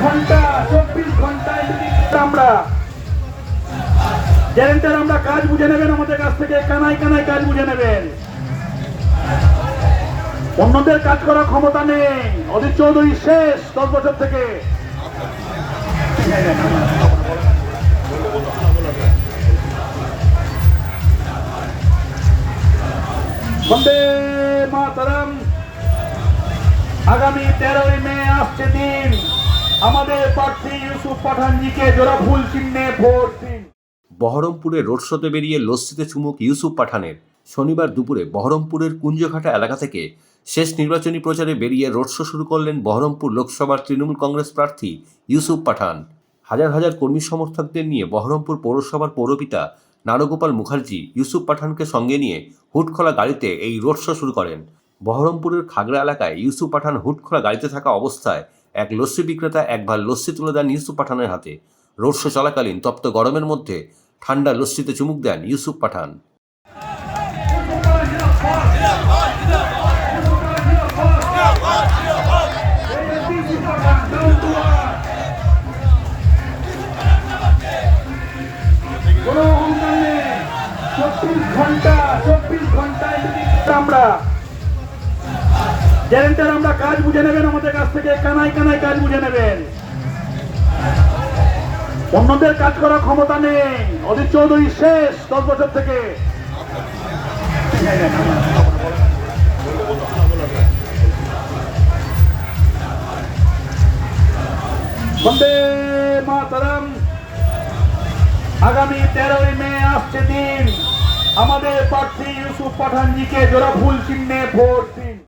ঘণ্টা আমরা। কাজ বুঝে নেবেন আমাদের কাছ থেকে কানায় কানায় কাজ বুঝে নেবেন অন্যদের কাজ করার ক্ষমতা নেই অধীর চৌধুরী শেষ দশ বছর থেকে বন্দে মাতরম। আগামী তেরোই মে আসছে দিন। আমাদের প্রার্থী ইউসুফ পাঠানজিকে জোড়া ফুল চিহ্নে ভোট বহরমপুরে রোড শোতে বেরিয়ে লস্যিতে চুমুক ইউসুফ পাঠানের। শনিবার দুপুরে বহরমপুরের কুঞ্জঘাটা এলাকা থেকে শেষ নির্বাচনী প্রচারে বেরিয়ে রোড শো শুরু করলেন বহরমপুর লোকসভার তৃণমূল কংগ্রেস প্রার্থী ইউসুফ পাঠান। হাজার হাজার কর্মী সমর্থকদের নিয়ে বহরমপুর পৌরসভার পৌরপিতা নারগোপাল মুখার্জি, ইউসুফ পাঠানকে সঙ্গে নিয়ে হুটখোলা গাড়িতে এই রোড শো শুরু করেন। বহরমপুরের খাগড়া এলাকায় ইউসুফ পাঠান হুটখোলা গাড়িতে থাকা অবস্থায় এক লস্যি বিক্রেতা একবার লস্যি তুলে দেন ইউসুফ পাঠানের হাতে। রোড শো চলাকালীন তপ্ত গরমের মধ্যে ঠান্ডা লস্যিতে চুমুক দেন ইউসুফ পাঠান। ঘণ্টা, চব্বিশ ঘন্টায় আমরা কাজ বুঝে নেবেন আমাদের কাছ থেকে, কানায় কানায় কাজ বুঝে নেবেন। অন্যদের কাজ করার ক্ষমতা নেই। অধীর চৌধুরী শেষ দশ বছর থেকে। মাতরম। আগামী তেরোই মে আসছে দিন। আমাদের প্রার্থী ইউসুফ পাঠানজিকে জোড়া ফুল চিহ্নে ভোট দিন।